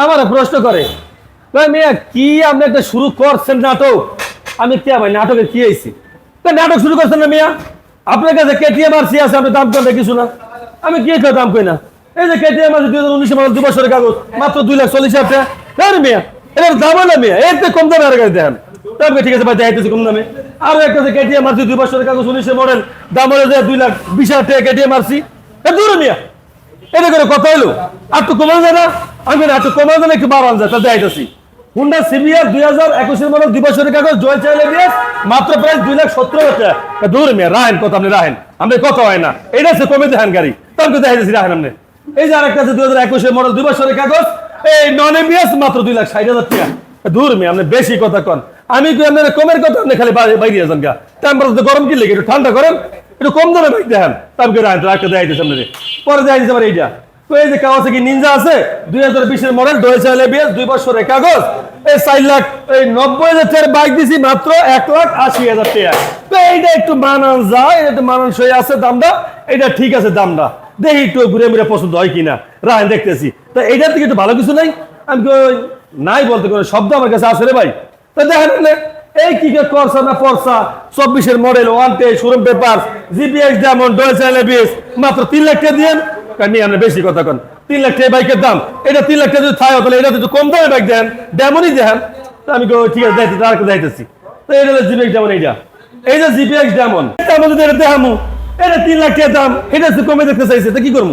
আমার প্রশ্ন করে মিয়া, কি আপনি একটা শুরু করছেন নাটক? আমি কে ভাই নাটকের কি তো নাটক শুরু করছেন না মিয়া? আপনার কাছে কেটিএম আর সি আছে, আপনি দাম করেন কিছু না। আমি কি করে দাম কই না। এই যে কেটিএম আছে দুই হাজার উনিশে মাস দু বছরের কাগজ, মাত্র দুই লাখ চল্লিশ হাজার টাকা। মিয়া, এটার দাম না মিয়া, এর থেকে কম দামে আর গাড়ি দেন তবে ঠিক আছে ভাই, দেখাইতেছি কম দামে। আরও একটা আছে কেটিএম আর সি, দুই বছরের কাগজ উনিশে মডেল দাম হলো দুই লাখ বিশ হাজার টাকা কেটিএম আর সি। দূরে মিয়া। এটা করে কথা হলো আর তো কমানো যায় না। আমি না তো কমানো যায় না, একটু বাড়ানো যায়। তাহলে দেখাইতেছি। হুন্ডা সিবিআর দুই হাজার একুশের মডেল দুই বছরের কাগজ জয় চাইলে দিয়ে মাত্র প্রায় দুই লাখ সত্তর হাজার দূর মেয়ে, রাহেন কত আপনি রাহেন। আপনি কত হয় না। এটা হচ্ছে কমে দেখেন গাড়ি। তারপরে দেখাইতেছি রাহেন আপনি। এই যে আরেকটা আছে দুই হাজার একুশের মডেল দুই বছরের কাগজ, এই নন এমবিএস মাত্র দুই লাখ ষাট হাজার টাকা। দূর মেয়ে, আপনি বেশি কথা কন। আমি কি আপনার কমের কথা আপনি খালি বাইরে যান গা। টেম্পারেচার গরম কি লেগে? একটু ঠান্ডা করেন। একটু কম দামে বাইক দেখেন। তারপরে রাহেন তো একটা দেখাইতেছি আপনাদের। পরে দেখাইতেছি আমার এইটা। তো এই যে কাওয়াসাকি নিনজা আছে? দুই হাজার বিশের মডেল ডোয়েসাইল এবিএস, দুই বছরের কাগজ। এই চার লাখ, এই নব্বই হাজার টাকার বাইক দিছি মাত্র এক লাখ আশি হাজার টাকা। তো এইটা একটু মানান যায়, এটা একটু মানানসই আছে দামটা। এটা ঠিক আছে দামটা। দেখি একটু ঘুরে মুড়ে পছন্দ হয় কিনা। রায় দেখতেছি। তো এইটার থেকে একটু ভালো কিছু নাই? আমি নাই বলতে কোনো শব্দ আমার কাছে রে ভাই? তো দেখেন এই কি করছা না পরসা চব্বিশের মডেল ওয়ান টে শোরুম পেপার জিপিএক্স ডায়মন্ড ডোয়েসাইল এবিএস মাত্র তিন লাখ টাকা দিয়ে কারণ আপনি বেশি কথা কন। তিন লাখ টাকা বাইকের দাম। এটা তিন লাখ টাকা যদি থাকে তাহলে এটা তো কম দামে বাইক দেন। ডেমনই দেন। আমি ঠিক আছে, যাইতে তার যাইতেছি। তো এটা হলো জিপিএক্স ডেমন এইটা। এই যে জিপিএক্স ডেমন তার মধ্যে যদি এটা দেখামু, এটা তিন লাখ টাকা দাম। এটা হচ্ছে কমে দেখতে চাইছে, তো কি করব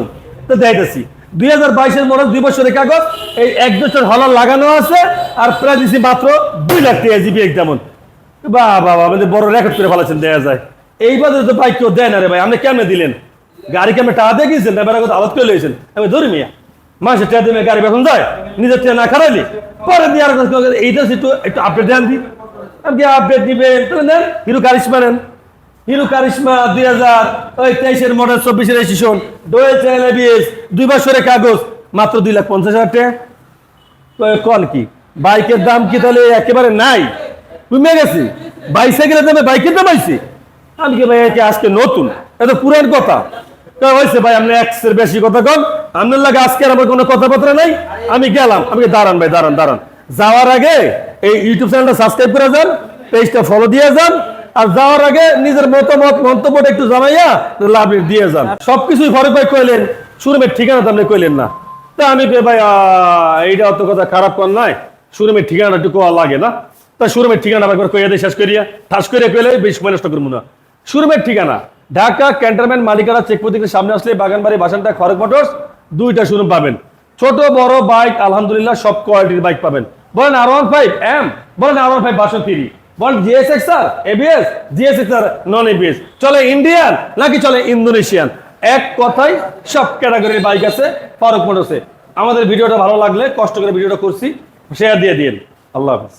তো দেখাইতেছি দুই হাজার বাইশের মডেল দুই বছরের কাগজ। এই এক বছর হলার লাগানো আছে, আর প্রায় মাত্র দুই লাখ টাকা জিপিএক্স ডেমন বাহ বাবা আমাদের বড় রেকর্ড করে ফেলাচ্ছেন দেয়া যায়। এইবার তো বাইক কেউ দেয় না রে ভাই, আপনি কেমনে দিলেন? গাড়ি কেমন টাকা দিয়ে গিয়েছেন বেড়া কথা আলাদ করে লইছেন। আমি ধরি মিয়া, মাসে টাকা দিয়ে গাড়ি বেতন যায়, নিজের টাকা না খারাইলি পরে দিয়ে আর এইটা একটু একটু আপডেট দেন দি। কি আপডেট দিবেন তো নেন, হিরো কারিশমা নেন। হিরো কারিশমা দুই হাজার ওই তেইশের মডেল চব্বিশের রেজিস্ট্রেশন ডোয়েল চ্যানেল এবিএস দুই বছরের কাগজ, মাত্র দুই লাখ পঞ্চাশ হাজার টাকা। কন কি? বাইকের দাম কি তাহলে একেবারে নাই? কমে গেছে। বাইসাইকেলের দামে বাইকের দাম আইছে আমি কি ভাই একে, আজকে নতুন। এটা পুরান কথা। হয়েছে ভাই, আপনি বেশি কথা কন। আপনার লাগে আজকে আমার কোনো নাই। আমি গেলাম। আমি দাঁড়ান ভাই, দাঁড়ান দাঁড়ান। যাওয়ার আগে এই ইউটিউব চ্যানেলটা সাবস্ক্রাইব করে যান পেজটা ফলো দিয়ে যান, আর যাওয়ার আগে নিজের মতামত, মন্তব্যটা একটু জানাইয়া লাভ দিয়ে যান। সবকিছুই ফরক ভাই কইলেন। শুরুমের ঠিকানা তো আপনি কইলেন না। তা আমি ভাই এইটা অত কথা খারাপ কর নাই। শোরুমের ঠিকানাটা একটু কোয়া লাগে না। তা শোরুমের ঠিকানা একবার কইয়া দিয়ে শেষ করিয়া। ঠাস করিয়া কইলে বেশ সময় নষ্ট করব না। শোরুমের ঠিকানা, ঢাকা ক্যান্টনমেন্ট মালিকানা চেক প্রতীকের সামনে আসলে বাগানবাড়ি, বাসানটা, খড়গ মোটরস, দুইটা শোরুম পাবেন। ছোট, বড়, বাইক, আলহামদুলিল্লাহ সব কোয়ালিটির বাইক পাবেন। বলেন আর ওয়ান ফাইভ এম বলেন আর ওয়ান ফাইভ বাসন থ্রি বলেন GSX R ABS GSX R non ABS চলে ইন্ডিয়ান নাকি চলে ইন্দোনেশিয়ান এক কথাই সব ক্যাটাগরির বাইক আছে ফারুক মোটরসে। আমাদের ভিডিওটা ভালো লাগলে, কষ্ট করে ভিডিওটা করছি শেয়ার দিয়ে দিন আল্লাহ হাফিজ।